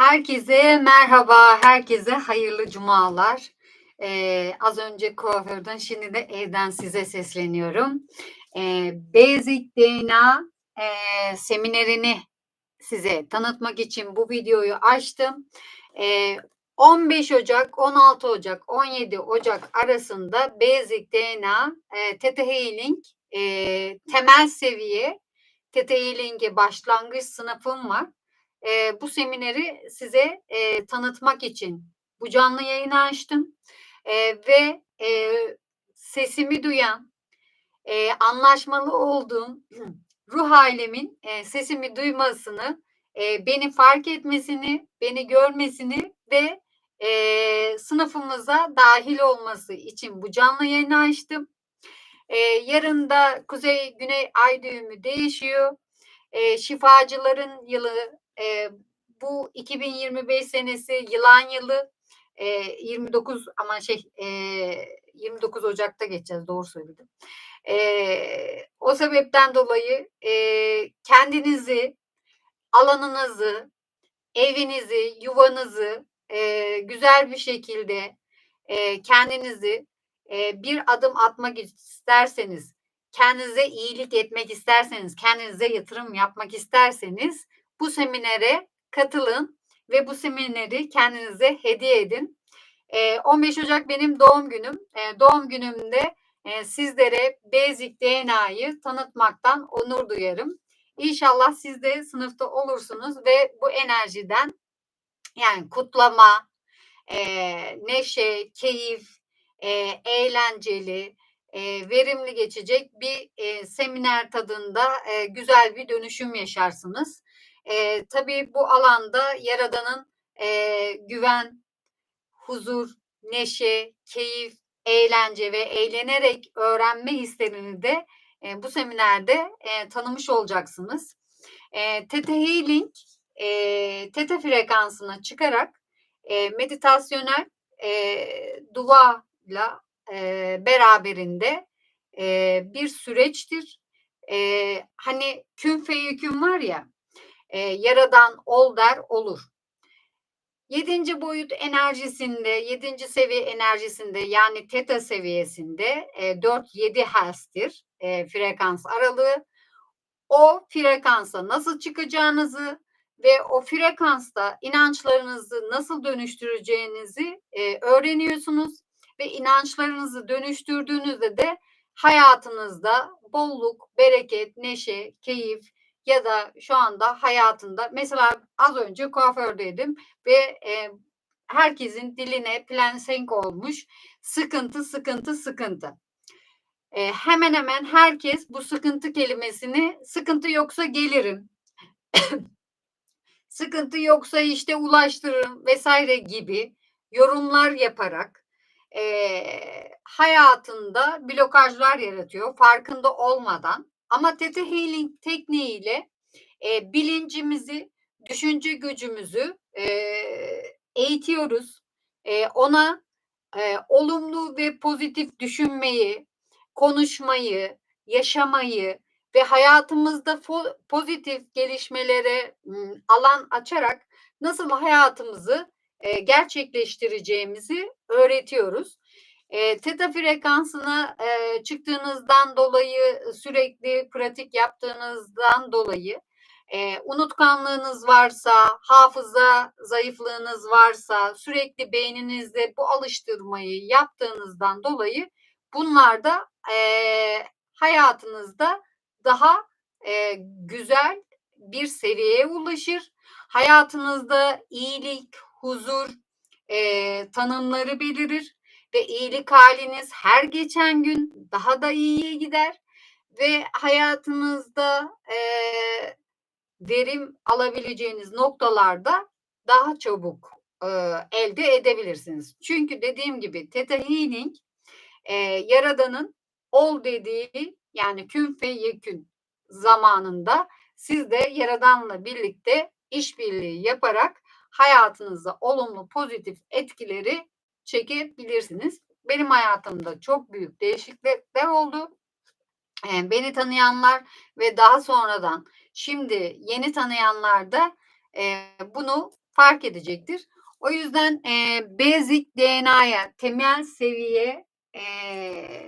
Herkese merhaba, herkese hayırlı cumalar. Ee, az önce kuaförden, şimdi de evden size sesleniyorum. Ee, Basic DNA e, seminerini size tanıtmak için bu videoyu açtım. Ee, 15 Ocak, 16 Ocak, 17 Ocak arasında Basic DNA e, Theta Healing e, temel seviye Theta Healing'e başlangıç sınıfım var e, bu semineri size e, tanıtmak için bu canlı yayını açtım e, ve e, sesimi duyan, e, anlaşmalı olduğum ruh ailemin e, sesimi duymasını, e, beni fark etmesini, beni görmesini ve e, sınıfımıza dahil olması için bu canlı yayını açtım. E, yarın da Kuzey Güney Ay düğümü değişiyor. E, şifacıların yılı e, bu 2025 senesi yılan yılı e, 29 ama şey e, 29 Ocak'ta geçeceğiz doğru söyledim. E, o sebepten dolayı e, kendinizi, alanınızı, evinizi, yuvanızı e, güzel bir şekilde e, kendinizi e, bir adım atmak isterseniz, kendinize iyilik etmek isterseniz, kendinize yatırım yapmak isterseniz bu seminere katılın ve bu semineri kendinize hediye edin. 15 Ocak benim doğum günüm. Doğum günümde sizlere Basic DNA'yı tanıtmaktan onur duyarım. İnşallah siz de sınıfta olursunuz ve bu enerjiden yani kutlama, neşe, keyif, eğlenceli, verimli geçecek bir seminer tadında güzel bir dönüşüm yaşarsınız. E, tabii bu alanda Yaradan'ın e, güven, huzur, neşe, keyif, eğlence ve eğlenerek öğrenme hislerini de e, bu seminerde e, tanımış olacaksınız. E, Theta Healing, e, Theta frekansına çıkarak e, meditasyonel e, duayla e, beraberinde e, bir süreçtir. E, hani kün feyükün var ya, e, yaradan ol der olur. Yedinci boyut enerjisinde, yedinci seviye enerjisinde yani teta seviyesinde e, 4-7 Hz'tir e, frekans aralığı. O frekansa nasıl çıkacağınızı ve o frekansta inançlarınızı nasıl dönüştüreceğinizi e, öğreniyorsunuz ve inançlarınızı dönüştürdüğünüzde de hayatınızda bolluk, bereket, neşe, keyif, ya da şu anda hayatında mesela az önce kuafördeydim ve e, herkesin diline plensenk olmuş sıkıntı sıkıntı sıkıntı. E, hemen hemen herkes bu sıkıntı kelimesini sıkıntı yoksa gelirim. sıkıntı yoksa işte ulaştırırım vesaire gibi yorumlar yaparak e, hayatında blokajlar yaratıyor farkında olmadan ama Theta Healing tekniğiyle e, bilincimizi, düşünce gücümüzü e, eğitiyoruz. E, ona e, olumlu ve pozitif düşünmeyi, konuşmayı, yaşamayı ve hayatımızda pozitif gelişmelere alan açarak nasıl hayatımızı e, gerçekleştireceğimizi öğretiyoruz. E, teta frekansına e, çıktığınızdan dolayı sürekli pratik yaptığınızdan dolayı e, unutkanlığınız varsa, hafıza zayıflığınız varsa, sürekli beyninizde bu alıştırmayı yaptığınızdan dolayı bunlar da e, hayatınızda daha e, güzel bir seviyeye ulaşır. Hayatınızda iyilik, huzur e, tanımları belirir ve iyilik haliniz her geçen gün daha da iyiye gider ve hayatınızda e, verim alabileceğiniz noktalarda daha çabuk e, elde edebilirsiniz. Çünkü dediğim gibi Theta Healing e, Yaradan'ın ol dediği yani kün fe yekün zamanında siz de Yaradan'la birlikte işbirliği yaparak hayatınızda olumlu pozitif etkileri çekebilirsiniz. Benim hayatımda çok büyük değişiklikler oldu. beni tanıyanlar ve daha sonradan şimdi yeni tanıyanlar da bunu fark edecektir. O yüzden e, basic DNA'ya, temel seviye e,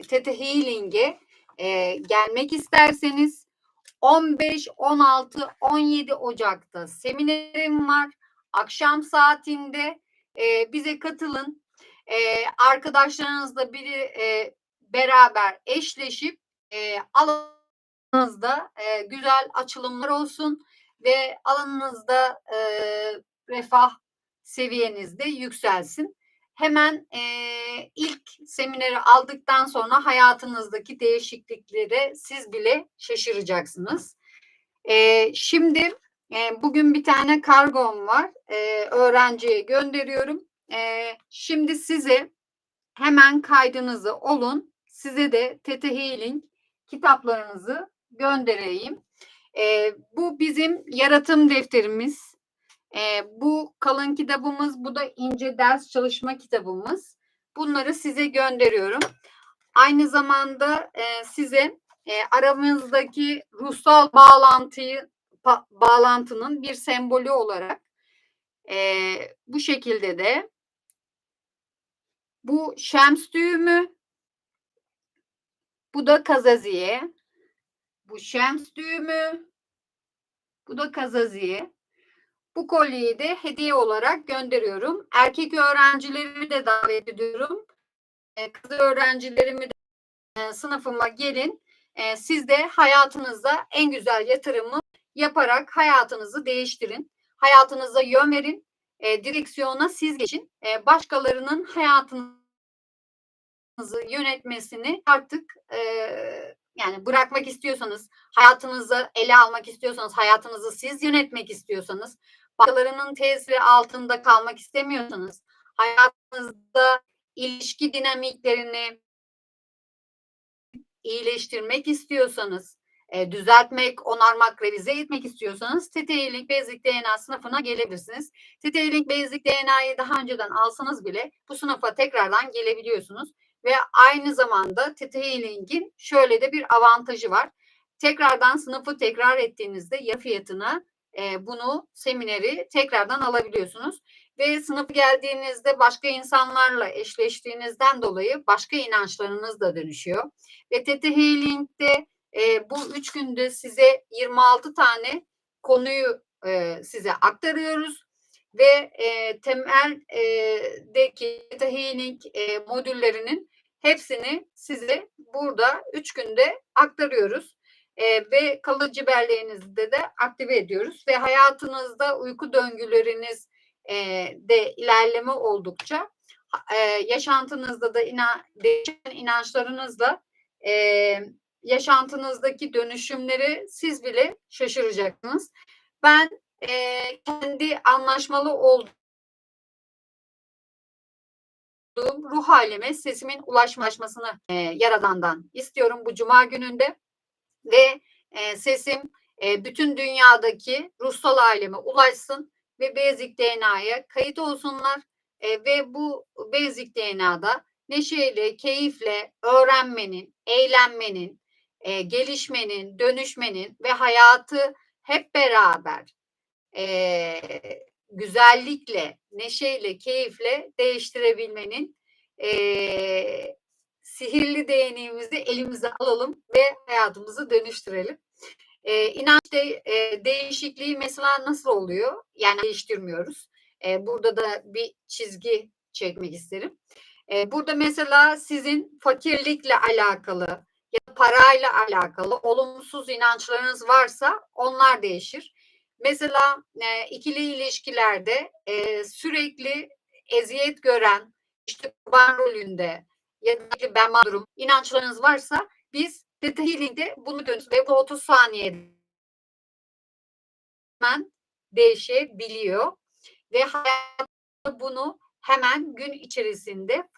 Theta Healing'e e, gelmek isterseniz 15, 16, 17 Ocak'ta seminerim var. Akşam saatinde e, bize katılın. E, arkadaşlarınızla biri e, beraber eşleşip e, alanınızda e, güzel açılımlar olsun ve alanınızda e, refah seviyenizde yükselsin. Hemen e, ilk semineri aldıktan sonra hayatınızdaki değişikliklere siz bile şaşıracaksınız. E, şimdi e, bugün bir tane kargom var. E, öğrenciye gönderiyorum. Şimdi size hemen kaydınızı olun. Size de Tete Healing kitaplarınızı göndereyim. E, bu bizim yaratım defterimiz. E, bu kalın kitabımız, bu da ince ders çalışma kitabımız. Bunları size gönderiyorum. Aynı zamanda e, size e, aramızdaki ruhsal bağlantıyı bağlantının bir sembolü olarak e, bu şekilde de bu şems düğümü, bu da kazaziye, bu şems düğümü, bu da kazaziye. Bu kolyeyi de hediye olarak gönderiyorum. Erkek öğrencilerimi de davet ediyorum. E, kız öğrencilerimi de e, sınıfıma gelin. E, siz de hayatınızda en güzel yatırımı yaparak hayatınızı değiştirin. Hayatınıza yön verin. E, direksiyona siz geçin. E, başkalarının hayatınızı yönetmesini artık e, yani bırakmak istiyorsanız, hayatınızı ele almak istiyorsanız, hayatınızı siz yönetmek istiyorsanız, başkalarının tesiri altında kalmak istemiyorsanız, hayatınızda ilişki dinamiklerini iyileştirmek istiyorsanız, e, düzeltmek, onarmak, revize etmek istiyorsanız TT-Link Basic DNA sınıfına gelebilirsiniz. TT-Link Basic DNA'yı daha önceden alsanız bile bu sınıfa tekrardan gelebiliyorsunuz. Ve aynı zamanda TT-Link'in şöyle de bir avantajı var. Tekrardan sınıfı tekrar ettiğinizde ya fiyatına e, bunu semineri tekrardan alabiliyorsunuz. Ve sınıf geldiğinizde başka insanlarla eşleştiğinizden dolayı başka inançlarınız da dönüşüyor. Ve TT Healing'de e, bu üç günde size 26 tane konuyu e, size aktarıyoruz ve e, temeldeki TT Healing e, modüllerinin hepsini size burada üç günde aktarıyoruz. E, ve kalıcı belleğinizde de aktive ediyoruz ve hayatınızda uyku döngüleriniz e, de ilerleme oldukça e, yaşantınızda da inan, değişen inançlarınızla e, yaşantınızdaki dönüşümleri siz bile şaşıracaksınız. Ben e, kendi anlaşmalı olduğum ruh halime sesimin ulaşmasını e, yaradandan istiyorum bu cuma gününde ve e, sesim e, bütün dünyadaki ruhsal aleme ulaşsın ve Basic DNA'ya kayıt olsunlar e, ve bu Basic DNA'da neşeyle, keyifle öğrenmenin, eğlenmenin, e, gelişmenin, dönüşmenin ve hayatı hep beraber e, güzellikle, neşeyle, keyifle değiştirebilmenin e, sihirli değneğimizi elimize alalım ve hayatımızı dönüştürelim. E, inanç de, e, değişikliği mesela nasıl oluyor? Yani değiştirmiyoruz. E, burada da bir çizgi çekmek isterim. E, burada mesela sizin fakirlikle alakalı ya da parayla alakalı olumsuz inançlarınız varsa onlar değişir. Mesela e, ikili ilişkilerde e, sürekli eziyet gören, işte kurban rolünde ya da ben mağdurum inançlarınız varsa biz Theta Healing'de bunu dönüş ve bu 30 saniyede hemen değişebiliyor ve hayatta bunu hemen gün içerisinde